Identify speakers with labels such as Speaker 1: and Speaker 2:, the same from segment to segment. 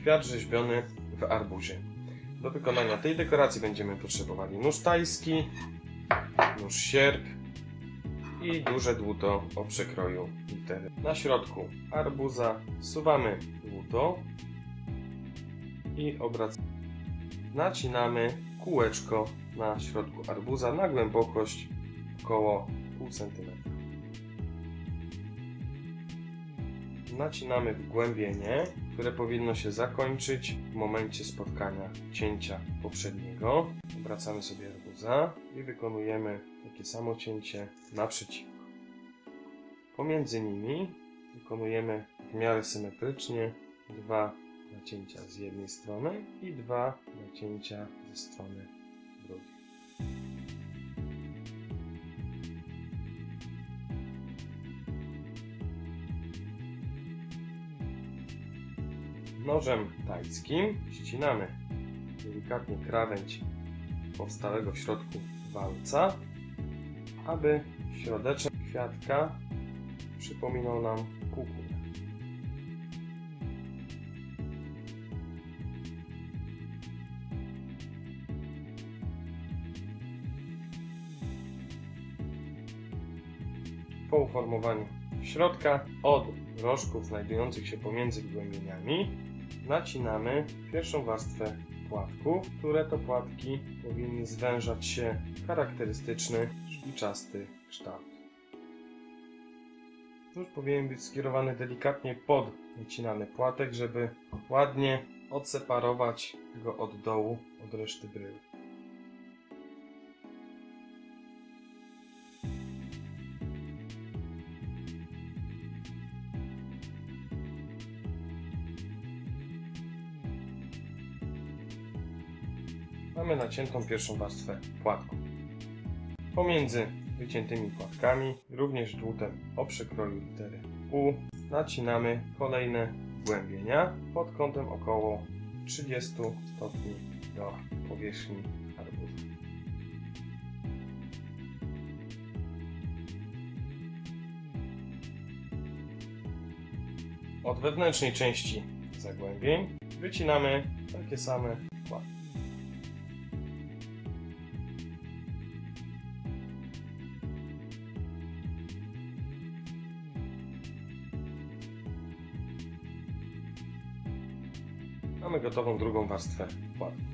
Speaker 1: kwiat rzeźbiony w arbuzie. Do wykonania tej dekoracji będziemy potrzebowali nóż tajski, nóż sierp i duże dłuto o przekroju litery. Na środku arbuza wsuwamy dłuto i obracamy. Nacinamy kółeczko na środku arbuza na głębokość około pół centymetra. Nacinamy wgłębienie, które powinno się zakończyć w momencie spotkania cięcia poprzedniego. Obracamy sobie arbuza i wykonujemy takie samo cięcie naprzeciwko. Pomiędzy nimi wykonujemy w miarę symetrycznie dwa nacięcia z jednej strony i dwa nacięcia ze strony Nożem tajskim ścinamy delikatnie krawędź powstałego w środku walca, aby środeczek kwiatka przypominał nam kukułę. Po uformowaniu środka od rożków znajdujących się pomiędzy wgłębieniami nacinamy pierwszą warstwę płatków, które to płatki powinny zwężać się w charakterystyczny szpiczasty kształt. Nóż powinien być skierowany delikatnie pod nacinany płatek, żeby ładnie odseparować go od dołu od reszty bryły. Mamy naciętą pierwszą warstwę płatków. Pomiędzy wyciętymi płatkami, również dłutem o przekroju litery U, nacinamy kolejne głębienia pod kątem około 30 stopni do powierzchni arbuza. Od wewnętrznej części zagłębień wycinamy takie same gotową drugą warstwę płatków.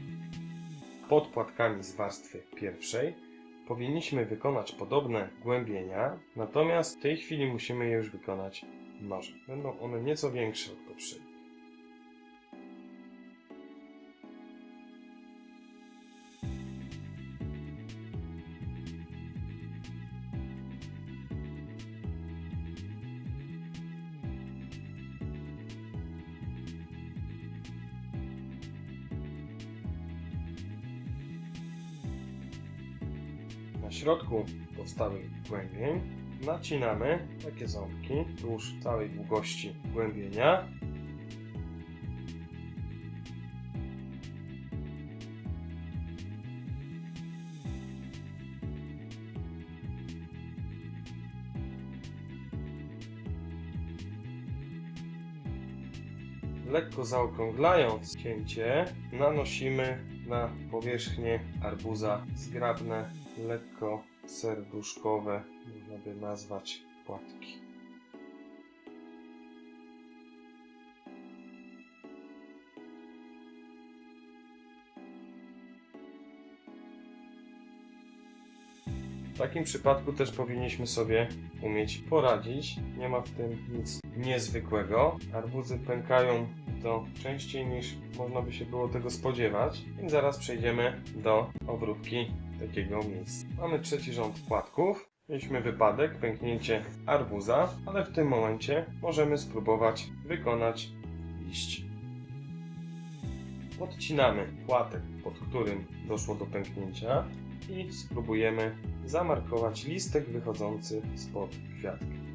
Speaker 1: Pod płatkami z warstwy pierwszej powinniśmy wykonać podobne głębienia, natomiast w tej chwili musimy je już wykonać nożem. Będą one nieco większe od poprzednich. Środku powstałych głębień nacinamy takie ząbki wzdłuż całej długości głębienia. Lekko zaokrąglając cięcie, nanosimy na powierzchnię arbuza zgrabne, lekko serduszkowe, można by nazwać płatki. W takim przypadku też powinniśmy sobie umieć poradzić. Nie ma w tym nic niezwykłego. Arbuzy pękają to częściej niż można by się było tego spodziewać, więc zaraz przejdziemy do obróbki takiego miejsca. Mamy trzeci rząd płatków. Mieliśmy wypadek, pęknięcie arbuza, ale w tym momencie możemy spróbować wykonać liść. Podcinamy płatek, pod którym doszło do pęknięcia i spróbujemy zamarkować listek wychodzący spod kwiatka.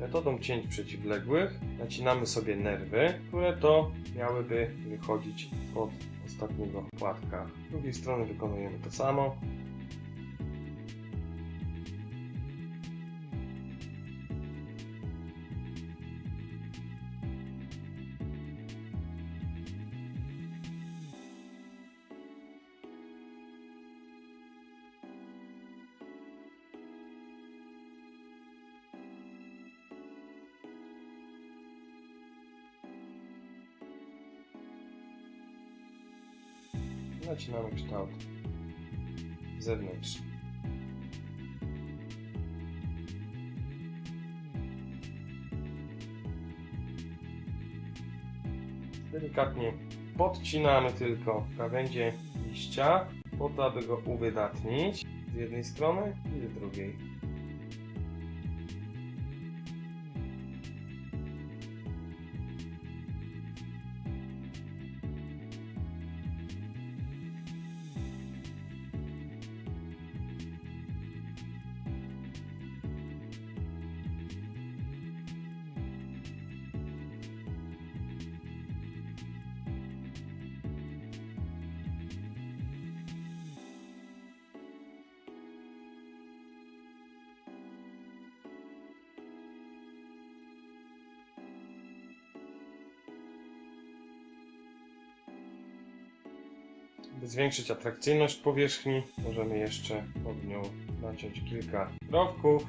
Speaker 1: Metodą cięć przeciwległych nacinamy sobie nerwy, które to miałyby wychodzić od ostatniego płatka. Z drugiej strony wykonujemy to samo. Nacinamy kształt zewnętrzny. Delikatnie podcinamy tylko krawędzie liścia, po to, aby go uwydatnić z jednej strony i z drugiej. Zwiększyć atrakcyjność powierzchni, możemy jeszcze pod nią naciąć kilka rowków.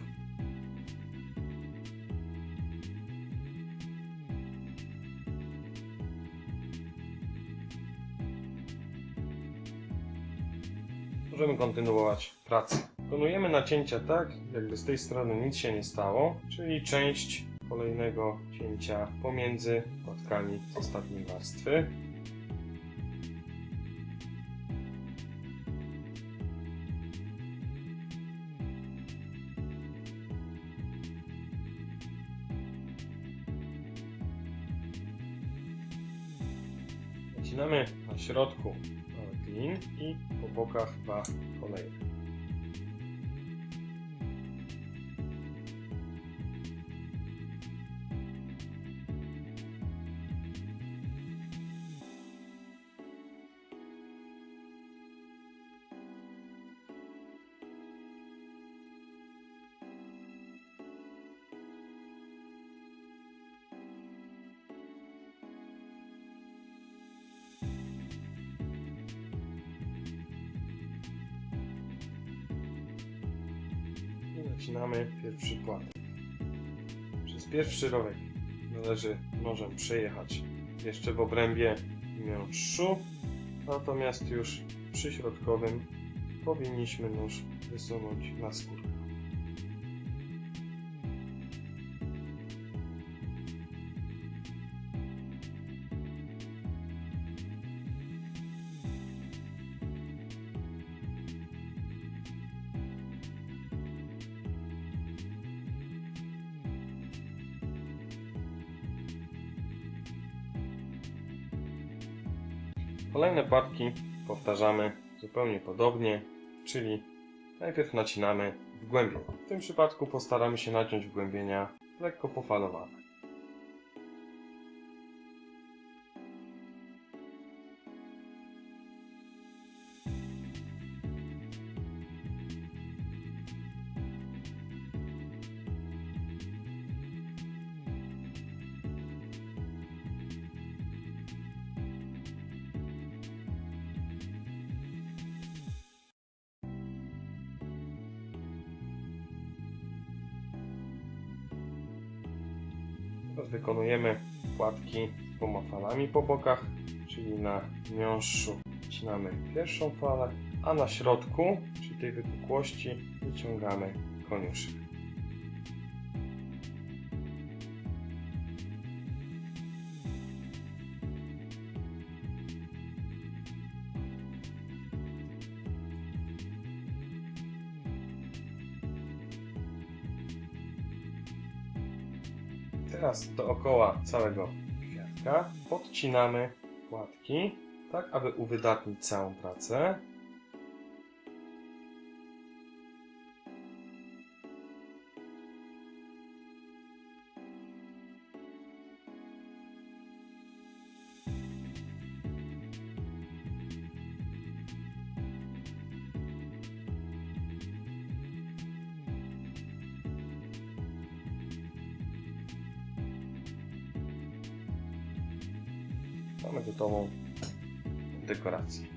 Speaker 1: Możemy kontynuować pracę. Wykonujemy nacięcia tak, jakby z tej strony nic się nie stało, czyli część kolejnego cięcia pomiędzy płatkami z ostatniej warstwy. Nacinamy na środku klin i po bokach dwa kolejne. I nacinamy pierwszy płatek. Przez pierwszy rowek należy nożem przejechać jeszcze w obrębie miąższu, natomiast już przy środkowym powinniśmy nóż wysunąć na skórkę. Kolejne płatki powtarzamy zupełnie podobnie, czyli najpierw nacinamy wgłębienie. W tym przypadku postaramy się naciąć wgłębienia lekko pofalowane. Teraz wykonujemy płatki z dwoma falami po bokach, czyli na miąższu wcinamy pierwszą falę, a na środku, czyli tej wypukłości, wyciągamy koniuszek. Teraz dookoła całego kwiatka podcinamy płatki, tak aby uwydatnić całą pracę. Mamy gotową dekorację.